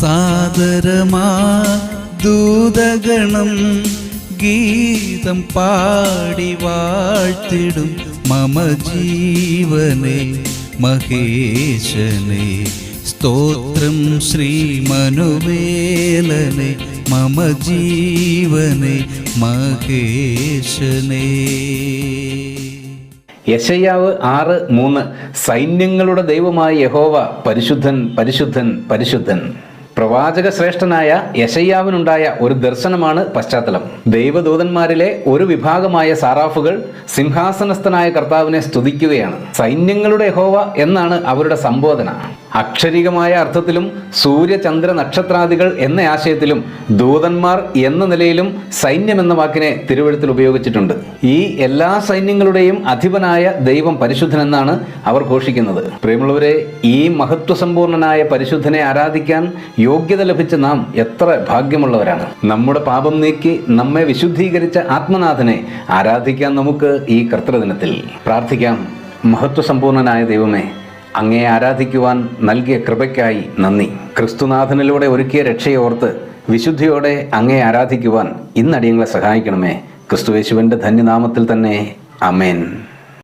സാദരമാ ദൂതഗണം ഗീതം പാടി വാഴ്ത്തിടും മമ ജീവനെ മഹേശനെ. സ്തോത്രം ശ്രീ ശ്രീമനുവേലനെ മമ ജീവനെ മഹേശനെ. യശയാവ് ആറ് മൂന്ന് സൈന്യങ്ങളുടെ ദൈവമായ യഹോവ പരിശുദ്ധൻ പരിശുദ്ധൻ പരിശുദ്ധൻ. പ്രവാചക ശ്രേഷ്ഠനായ യശയ്യാവിനുണ്ടായ ഒരു ദർശനമാണ് പശ്ചാത്തലം. ദൈവദൂതന്മാരിലെ ഒരു വിഭാഗമായ സാറാഫുകൾ സിംഹാസനസ്ഥനായ കർത്താവിനെ സ്തുതിക്കുകയാണ്. സൈന്യങ്ങളുടെ ഹോവ എന്നാണ് അവരുടെ സംബോധന. അക്ഷരികമായ അർത്ഥത്തിലും സൂര്യചന്ദ്ര നക്ഷത്രാദികൾ എന്ന ആശയത്തിലും ദൂതന്മാർ എന്ന നിലയിലും സൈന്യം എന്ന വാക്കിനെ തിരുവഴുത്തിൽ ഉപയോഗിച്ചിട്ടുണ്ട്. ഈ എല്ലാ സൈന്യങ്ങളുടെയും അധിപനായ ദൈവം പരിശുദ്ധനെന്നാണ് അവർ ഘോഷിക്കുന്നത്. പ്രിയമുള്ളവരെ ഈ മഹത്വസമ്പൂർണനായ പരിശുദ്ധനെ ആരാധിക്കാൻ യോഗ്യത ലഭിച്ച നാം എത്ര ഭാഗ്യമുള്ളവരാണ്. നമ്മുടെ പാപം നീക്കി നമ്മെ വിശുദ്ധീകരിച്ച ആത്മനാഥനെ ആരാധിക്കാൻ നമുക്ക് ഈ കർത്തൃദിനത്തിൽ പ്രാർത്ഥിക്കാം. മഹത്വസമ്പൂർണനായ ദൈവമേ അങ്ങയെ ആരാധിക്കുവാൻ നൽകിയ കൃപയ്ക്കായി നന്ദി. ക്രിസ്തുനാഥനിലൂടെ ഒരുക്കിയ രക്ഷയോർത്ത് വിശുദ്ധിയോടെ അങ്ങേ ആരാധിക്കുവാൻ ഇന്നടിയങ്ങളെ സഹായിക്കണമേ. ക്രിസ്തുവേശുവിന്റെ ധന്യനാമത്തിൽ തന്നെ. അമേൻ